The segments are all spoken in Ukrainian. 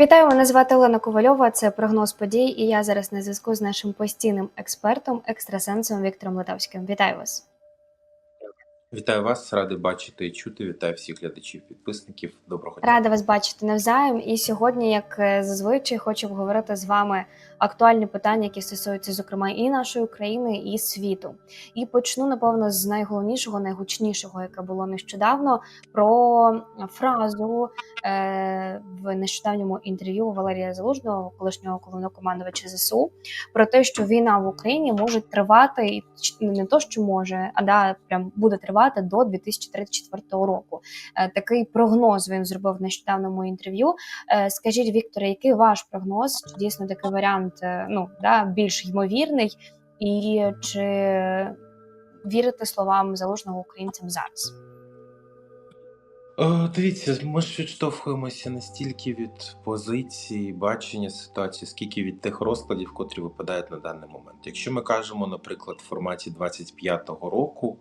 Вітаю, мене звати Олена Ковальова. Це прогноз подій, і я зараз на зв'язку з нашим постійним експертом, екстрасенсом Віктором Литовським. Вітаю вас. Вітаю вас, радий бачити і чути. Вітаю всіх глядачів, підписників. Доброго дня. Рада вас бачити навзаєм. І сьогодні, як е, зазвичай, хочу обговорити з вами актуальні питання, які стосуються, зокрема, і нашої України, і світу. І почну, напевно, з найголовнішого, найгучнішого, яке було нещодавно, про фразу е, в нещодавньому інтерв'ю Валерія Залужного, колишнього головнокомандувача ЗСУ, про те, що війна в Україні може тривати і не то, що може, а да прям буде тривати до 2034 року. Е, Такий прогноз він зробив в нещодавному інтерв'ю. Е, Скажіть, Вікторе, який ваш прогноз? Чи дійсно такий варіант е, ну да більш ймовірний, і чи вірите словам залужного українцям зараз? Е, Дивіться, ми ж відштовхуємося не стільки від позиції, бачення ситуації, скільки від тих розкладів, котрі випадають на даний момент. Якщо ми кажемо, наприклад, в форматі 25-го року,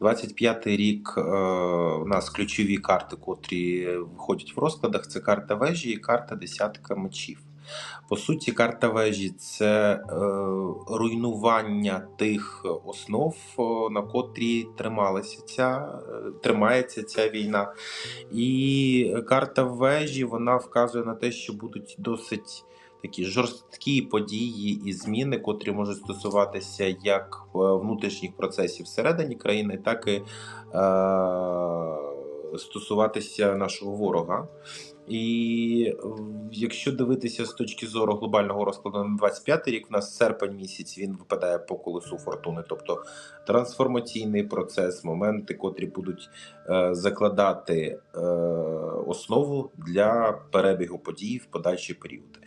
25-й рік е, у нас ключові карти, котрі виходять в розкладах, це карта вежі і карта десятка мечів. По суті, карта вежі це е, руйнування тих основ, е, на котрі трималася ця, е, тримається ця війна. І карта вежі вона вказує на те, що будуть досить такі жорсткі події і зміни, котрі можуть стосуватися як е, внутрішніх процесів всередині країни, так і е, стосуватися нашого ворога. І якщо дивитися з точки зору глобального розкладу на 25 рік, у нас серпень місяць він випадає по колесу фортуни, тобто трансформаційний процес, моменти, котрі будуть е, закладати е, основу для перебігу подій в подальші періоди.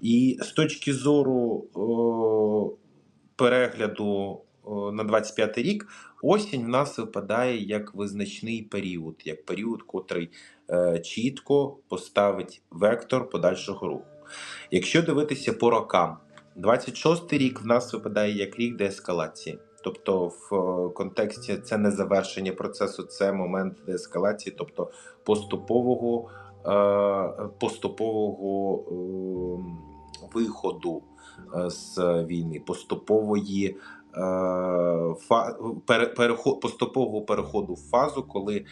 І з точки зору е, перегляду е, на 25 рік, осінь в нас випадає як визначний період, як період, котрий чітко поставить вектор подальшого руху. Якщо дивитися по рокам, 26 рік в нас випадає як рік деескалації. Тобто, в е, контексті це не завершення процесу, це момент деескалації, тобто поступового, е, поступового е, виходу е, з війни, поступової е, поступового переходу в фазу, коли е,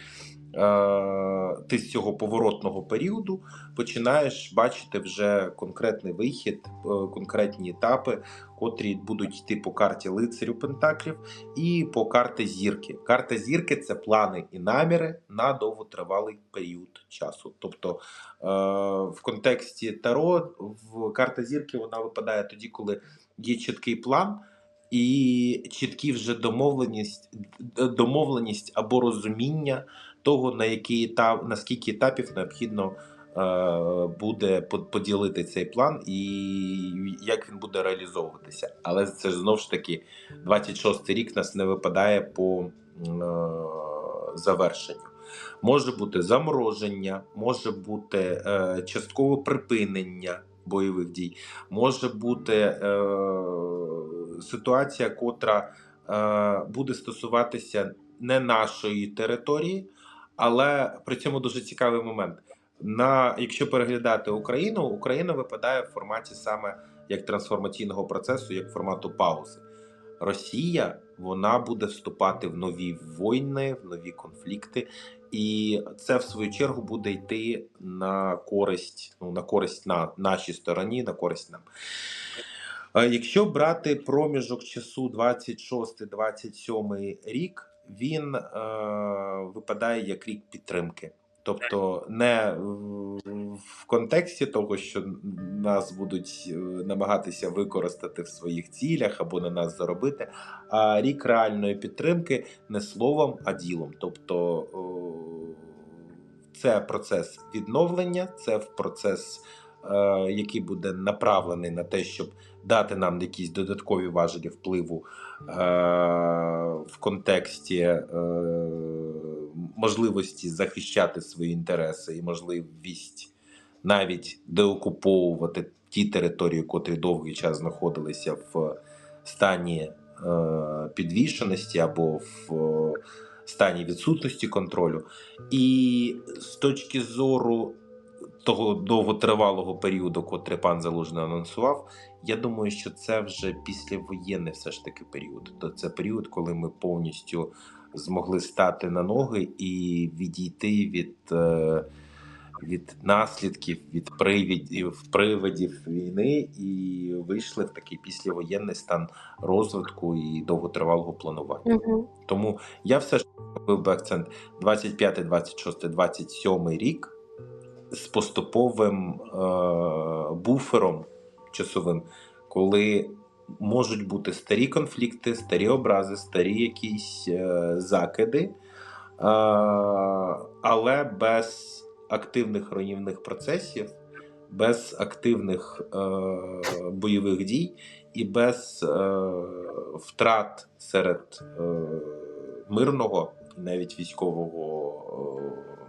ти з цього поворотного періоду починаєш бачити вже конкретний вихід, е, конкретні етапи, котрі будуть йти по карті лицарю Пентаклів і по карті зірки. Карта зірки це плани і наміри на довготривалий період часу. Тобто е, в контексті Таро в карта зірки вона випадає тоді, коли є чіткий план. І чіткі вже домовленість, домовленість або розуміння того, на який етап, на скільки етапів необхідно е, буде по- поділити цей план і як він буде реалізовуватися. Але це ж знову ж таки 26 рік нас не випадає по е, завершенню. Може бути замороження, може бути е, часткове припинення бойових дій, може бути ситуація, котра буде стосуватися не нашої території, але при цьому дуже цікавий момент. На якщо переглядати Україну, Україна випадає в форматі саме як трансформаційного процесу, як формату паузи. Росія вона буде вступати в нові війни, в нові конфлікти, і це в свою чергу буде йти на користь, ну на користь на нашій стороні, на користь нам. Е, Якщо брати проміжок часу 26-27 рік, він е, випадає як рік підтримки. Тобто не в- контексті того, що нас будуть е, намагатися використати в своїх цілях або на нас заробити, а рік реальної підтримки не словом, а ділом. Тобто це процес відновлення, це процес, е, який буде направлений на те, щоб дати нам якісь додаткові важелі впливу в контексті е, можливості захищати свої інтереси і можливість навіть деокуповувати ті території, котрі довгий час знаходилися в стані е, підвішеності або в е, стані відсутності контролю. І з точки зору того довготривалого періоду, котрий пан Залужний анонсував, я думаю, що це вже післявоєнний все ж таки період. То це період, коли ми повністю змогли стати на ноги і відійти від, е, від наслідків, від привідів, привидів війни, і вийшли в такий післявоєнний стан розвитку і довготривалого планування. Угу. Тому я все ж робив би акцент 25, 26, 27 рік з поступовим е, буфером часовим, коли можуть бути старі конфлікти, старі образи, старі якісь е, закиди, е, але без активних руйнівних процесів, без активних е, бойових дій і без е, втрат серед е, мирного навіть військового е,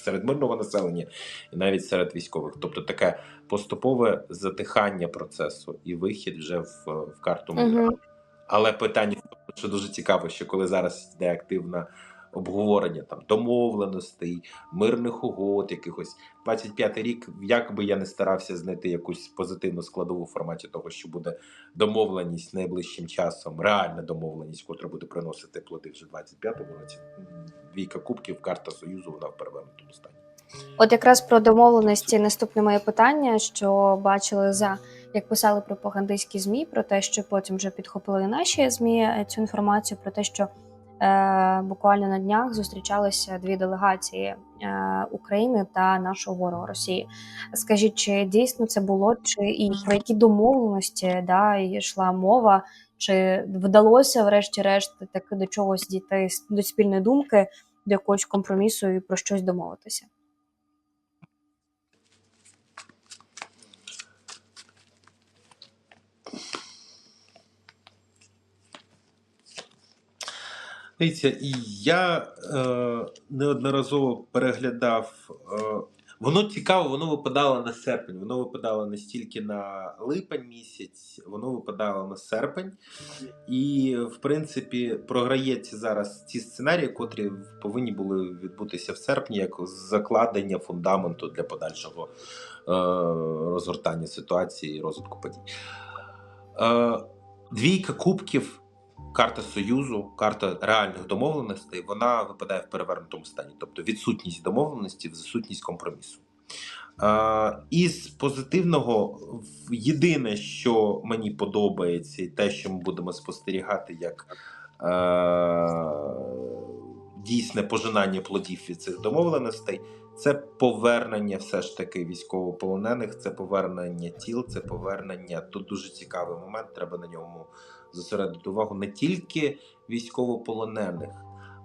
серед мирного населення і навіть серед військових. Тобто таке поступове затихання процесу і вихід вже в, в карту. Угу. Але питання, що дуже цікаво, що коли зараз йде активне обговорення там домовленостей, мирних угод, якихось 25-й рік, як би я не старався знайти якусь позитивну складову в форматі того, що буде домовленість найближчим часом, реальна домовленість, котра буде приносити плоди вже в 25-му році. Двійка кубків, карта союзу, вона в перевернутому стані. От якраз про домовленості наступне моє питання, що бачили за як писали пропагандистські змі, про те, що потім вже підхопили наші змі е, цю інформацію про те, що буквально на днях зустрічалися дві делегації е, України та нашого ворога Росії. Скажіть, чи дійсно це було, чи і про які домовленості да, йшла мова? Чи вдалося, врешті-решт, таки до чогось дійти до спільної думки, до якогось компромісу і про щось домовитися? Дивіться, я е, неодноразово переглядав. Е, воно цікаво, воно випадало на серпень. Воно випадало не стільки на липень місяць, воно випадало на серпень. І, в принципі, програється зараз ці сценарії, котрі повинні були відбутися в серпні, як закладення фундаменту для подальшого е, розгортання ситуації і розвитку подій. Е, двійка кубків карта союзу, карта реальних домовленостей, вона випадає в перевернутому стані, тобто відсутність домовленості, відсутність компромісу. Із позитивного, єдине, що мені подобається, і те, що ми будемо спостерігати, як е, дійсне пожинання плодів від цих домовленостей, це повернення все ж таки військовополонених, це повернення тіл, це повернення. Тут дуже цікавий момент. Треба на ньому зосередити увагу не тільки військовополонених,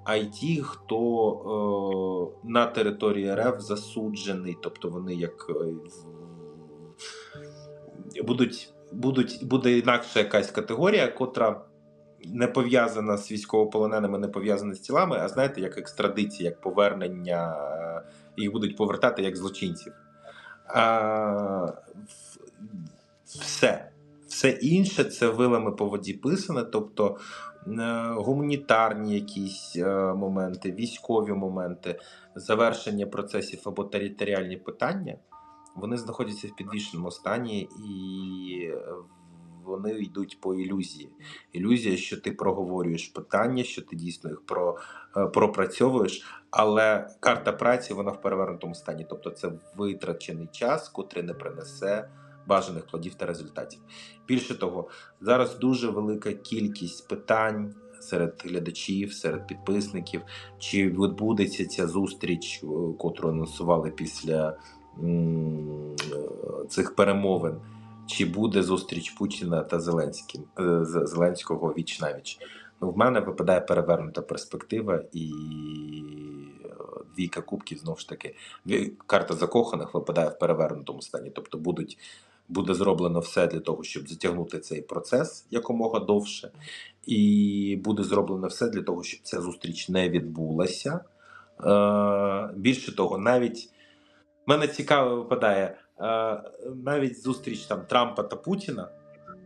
а й ті, хто е, на території РФ засуджений, тобто вони як е, будуть, будуть буде інакша якась категорія, котра не пов'язана з військовополоненими, не пов'язана з тілами, а знаєте, як екстрадиція, як повернення, е, їх будуть повертати як злочинців. В- все. Все інше це вилами по воді писане, тобто е, гуманітарні якісь е, моменти, військові моменти, завершення процесів або територіальні питання, вони знаходяться в підвішеному стані і вони йдуть по ілюзії. Ілюзія, що ти проговорюєш питання, що ти дійсно їх про, е, пропрацьовуєш, але карта праці вона в перевернутому стані, тобто це витрачений час, котрий не принесе бажаних плодів та результатів. Більше того, зараз дуже велика кількість питань серед глядачів, серед підписників, чи відбудеться ця зустріч, е, котру анонсували після е, цих перемовин. Чи буде зустріч Путіна та Зеленським е, Зеленського віч навіч? Ну, в мене випадає перевернута перспектива і двійка кубків знову ж таки. Карта закоханих випадає в перевернутому стані. Тобто будуть, буде зроблено все для того, щоб затягнути цей процес якомога довше, і буде зроблено все для того, щоб ця зустріч не відбулася. Е, більше того, навіть мене цікаво випадає е, навіть зустріч там Трампа та Путіна.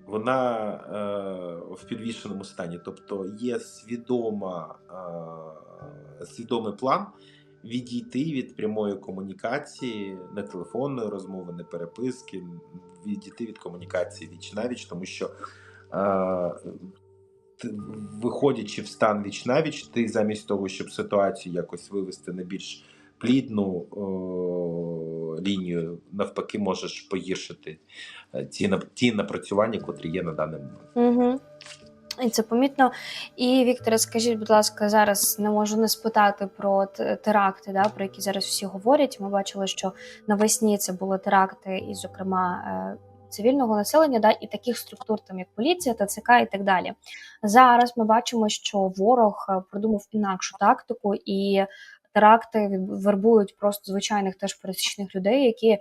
Вона е, в підвішеному стані, тобто є свідома, е, свідомий план відійти від прямої комунікації, не телефонної розмови, не переписки, відійти від комунікації віч навіч, тому що е, виходячи в стан віч навіч, ти замість того, щоб ситуацію якось вивести на більш плідну о, лінію, навпаки, можеш погіршити е, ті, ті напрацювання, котрі є на даний момент. Угу. І це помітно. І Вікторе, скажіть, будь ласка, зараз не можу не спитати про теракти, да, про які зараз всі говорять. Ми бачили, що навесні це були теракти, і, зокрема, е, цивільного населення, да, і таких структур, там як поліція, ТЦК і так далі. Зараз ми бачимо, що ворог е, придумав інакшу тактику, і теракти вербують просто звичайних теж пересічних людей, які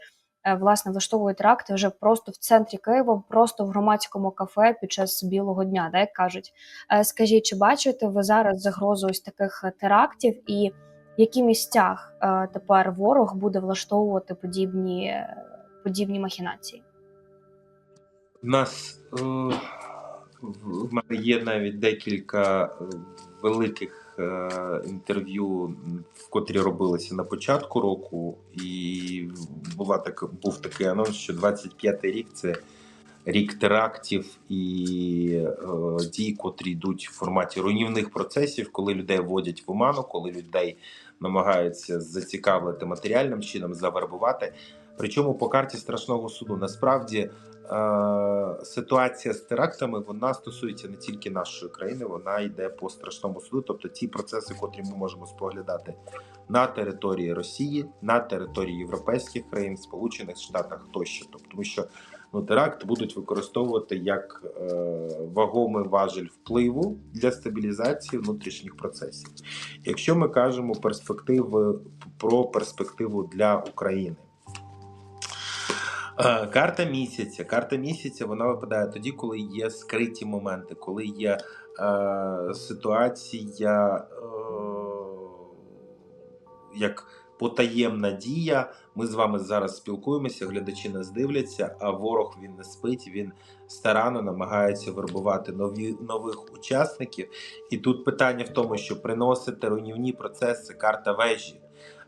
власне влаштовують теракти вже просто в центрі Києва, просто в громадському кафе під час білого дня, да, як кажуть. Е, Скажіть, чи бачите ви зараз загрозу ось таких е, терактів, і в які місцях е, тепер ворог буде влаштовувати подібні, е, подібні махінації? У нас е, в мене є навіть декілька е, великих е, інтерв'ю, в котрі робилися на початку року, і була так, був такий анонс, що 25-й рік це рік терактів і е, дій, котрі йдуть в форматі руйнівних процесів, коли людей вводять в оману, коли людей намагаються зацікавити матеріальним чином, завербувати. Причому по карті страшного суду насправді е, ситуація з терактами вона стосується не тільки нашої країни, вона йде по страшному суду. Тобто ті процеси, котрі ми можемо споглядати на території Росії, на території європейських країн, Сполучених Штатах тощо. Тобто, тому що ну, теракт будуть використовувати як е, вагомий важель впливу для стабілізації внутрішніх процесів. Якщо ми кажемо перспективи про перспективу для України. Е, Карта місяця. Карта місяця вона випадає тоді, коли є скриті моменти, коли є е, ситуація е, як потаємна дія. Ми з вами зараз спілкуємося, глядачі нас дивляться, а ворог він не спить, він старанно намагається вербувати нові, нових учасників. І тут питання в тому, що приносити руйнівні процеси, карта вежі.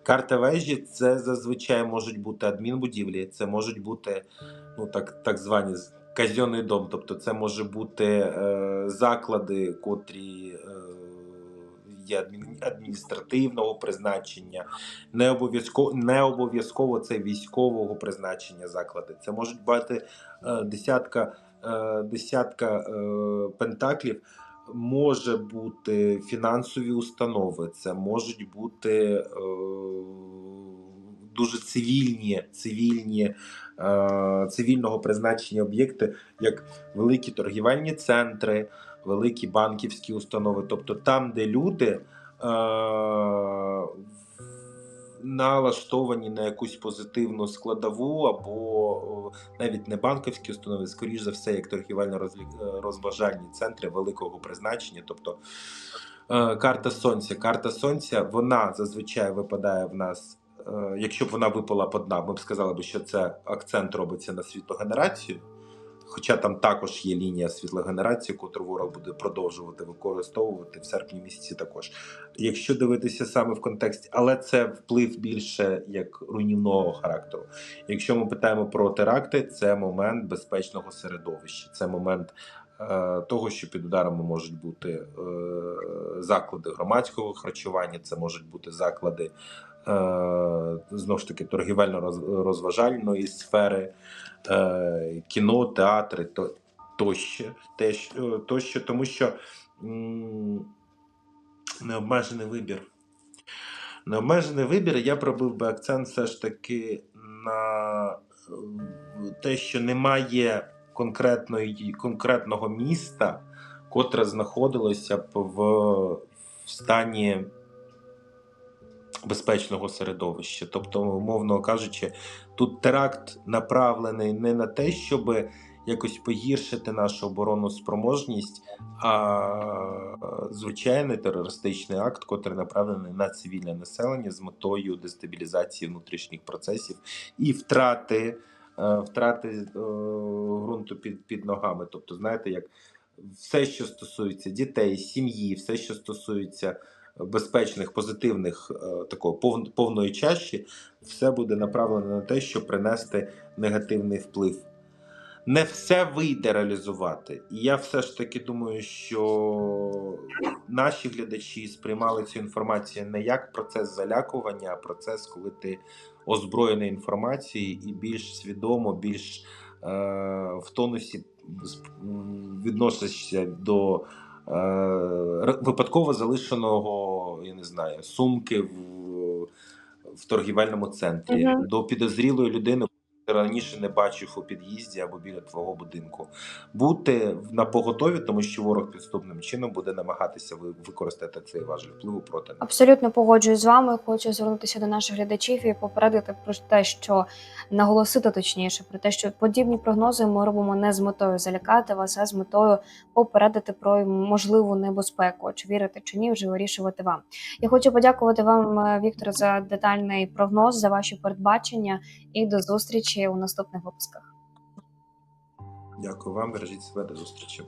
Карта вежі це зазвичай можуть бути адмінбудівлі, це можуть бути ну так, так звані казенний дом, тобто це може бути е, заклади, котрі е, є адміністративного призначення, не обов'язково не обов'язково це військового призначення заклади. Це можуть бути е, десятка, е, десятка е, пентаклів. Може бути фінансові установи, це можуть бути е, дуже цивільні, цивільні, е, цивільного призначення об'єкти, як великі торгівельні центри, великі банківські установи, тобто там, де люди е, налаштовані на якусь позитивну складову, або навіть не банківські установи, скоріш за все, як торгівельно-розважальні центри великого призначення. Тобто е, карта сонця. Карта сонця вона зазвичай випадає в нас. е, Якщо б вона випала по дна, ми б сказали що це акцент робиться на світлогенерацію. Хоча там також є лінія світлогенерації, яку ворог буде продовжувати використовувати в серпні місяці також. Якщо дивитися саме в контексті, але це вплив більше як руйнівного характеру. Якщо ми питаємо про теракти, це момент безпечного середовища, це момент е, того, що під ударами можуть бути е, заклади громадського харчування, це можуть бути заклади знову ж таки торгівельно-розважальної сфери е, кіно, театри то, тощо, теж, е, тощо, тому що необмежений вибір. Необмежений вибір, я пробив би акцент все ж таки на е, те, що немає конкретної, конкретного міста, котре знаходилося б в, в стані безпечного середовища. Тобто, умовно кажучи, тут теракт направлений не на те, щоб якось погіршити нашу оборонну спроможність, а звичайний терористичний акт, котрий направлений на цивільне населення з метою дестабілізації внутрішніх процесів і втрати, е, втрати е, ґрунту під, під ногами. Тобто, знаєте, як все, що стосується дітей, сім'ї, все, що стосується безпечних, позитивних е, такого повної чаші, все буде направлено на те, щоб принести негативний вплив. Не все вийде реалізувати. І я все ж таки думаю, що наші глядачі сприймали цю інформацію не як процес залякування, а процес, коли ти озброєний інформацією і більш свідомо, більш е, в тонусі відносишся до випадково залишеного, я не знаю, сумки в, в торгівельному центрі, Мгм. до підозрілої людини. Раніше не бачив у під'їзді або біля твого будинку. Бути на поготові, тому що ворог підступним чином буде намагатися ви- використати цей важель впливу проти нас. Абсолютно погоджуюсь з вами. Хочу звернутися до наших глядачів і попередити про те, що наголосити точніше про те, що подібні прогнози ми робимо не з метою залякати вас, а з метою попередити про можливу небезпеку. Чи вірити чи ні, вже вирішувати вам. Я хочу подякувати вам, е, Віктор, за детальний прогноз, за ваші передбачення і до зустрічі у наступних випусках. Дякую вам, бережіть себе до зустрічі.